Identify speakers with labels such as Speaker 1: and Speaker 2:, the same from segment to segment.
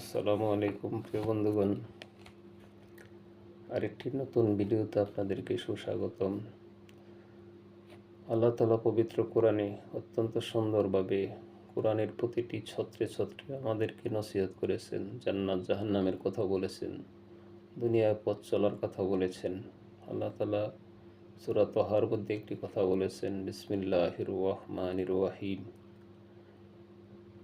Speaker 1: আসসালামু আলাইকুম প্রিয় বন্ধুগণ। আরেকটি নতুন ভিডিওতে আপনাদেরকে সুস্বাগতম। আল্লাহ তালা পবিত্র কোরআনে অত্যন্ত সুন্দরভাবে কোরআনের প্রতিটি ছত্রে ছত্রে আমাদেরকে নসিহত করেছেন, জান্নাত জাহান্নামের কথা বলেছেন দুনিয়ায় পথ চলার কথা বলেছেন। আল্লাহ তালা সুরা তহার মধ্যে একটি কথা বলেছেন, বিসমিল্লাহির রহমানির রহিম।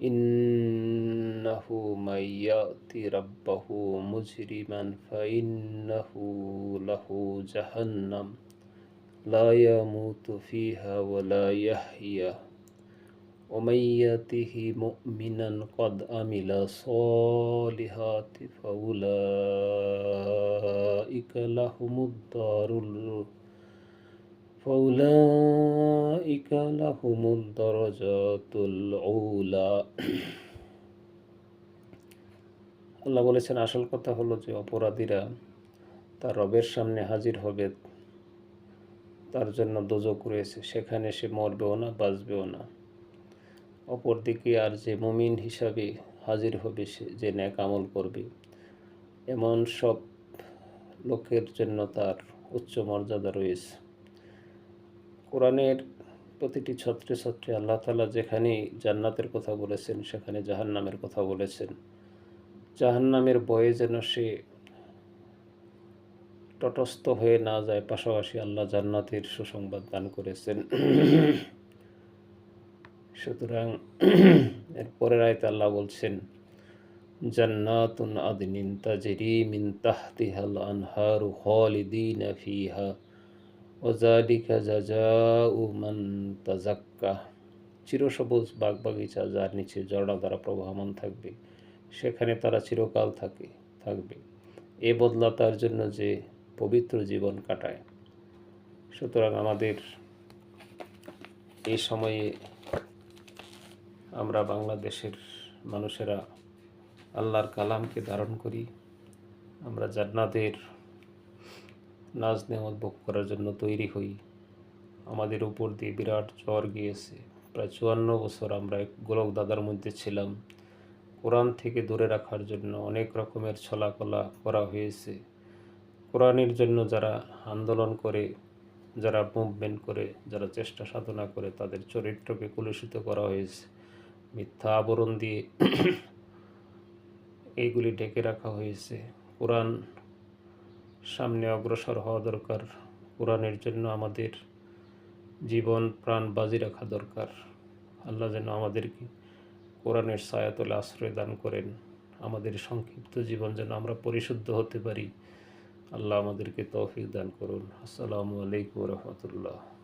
Speaker 1: إنه من يأتي ربه مجرما فإنه له جهنم. لا يموت فيها ولا يحيا. ومن يأته مؤمنا قد عمل صالحات فأولئك لهم الدار ال- فأولئك لهم الدرجات العولى আল্লাহ বলেছেন আসল কথা হলো যে অপরাধীরা তার রবের সামনে হাজির হবে তার জন্য দোজক রয়েছে সেখানে সে মরবেও না বাঁচবেও না অপরদিকে আর যে মুমিন হিসাবে হাজির হবে সে যে ন্যাক আমল করবে এমন সব লোকের জন্য তার উচ্চ মর্যাদা রয়েছে কোরআনের প্রতিটি ছত্রে ছত্রে আল্লাহ তালা যেখানেই জান্নাতের কথা বলেছেন, সেখানে জাহান্নামের কথা বলেছেন। জাহান্নামের বয়ে যেন সে তটস্থ হয়ে না যায়, পাশাপাশি আল্লাহ জান্নাতের সুসংবাদ দান করেছেন। সুতরাং এর পরের আয়তে আল্লাহ বলছেন, জান্নাতুন আদনিন তাজরি মিন তাহতিহাল আনহারু খালিদিনা ফিহা। ওজালিকা জাজাউ মান তাজাক্কা চিরসবুজ বাগ বাগিচা যার নিচে জড়া দ্বারা প্রবাহমান থাকবে, সেখানে তারা চিরকাল থাকে, থাকবে। এ বদলা তার জন্য যে পবিত্র জীবন কাটায়। সুতরাং আমাদের এই সময়ে আমরা বাংলাদেশের মানুষেরা আল্লাহর কালামকে ধারণ করি। আমরা জান্নাতের নাজ নেমত ভোগ করার জন্য তৈরি হই। আমাদের উপর দিয়ে বিরাট জ্বর গিয়েছে। প্রায় চুয়ান্ন বছর আমরা এক গোলক দাদার মধ্যে ছিলাম। কোরআন থেকে দূরে রাখার জন্য অনেক রকমের ছলাকলা করা হয়েছে। কোরআনের জন্য যারা আন্দোলন করে, যারা মুভমেন্ট করে, যারা চেষ্টা সাধনা করে, তাদের চরিত্রকে কলুষিত করা হয়েছে। মিথ্যা আবরণ দিয়ে এইগুলি ঢেকে রাখা হয়েছে। কোরআন সামনে অগ্রসর হওয়া দরকার। কোরআনের জন্য আমাদের জীবন প্রাণ বাজি রাখা দরকার। আল্লাহ যেন আমাদেরকে কোরআনের সায়াতলে আশ্রয় দান করেন। আমাদের সংক্ষিপ্ত জীবন যেন আমরা পরিশুদ্ধ হতে পারি। আল্লাহ আমাদেরকে তৌফিক দান করুন। আসসালামু আলাইকুম রহমতুল্লাহ।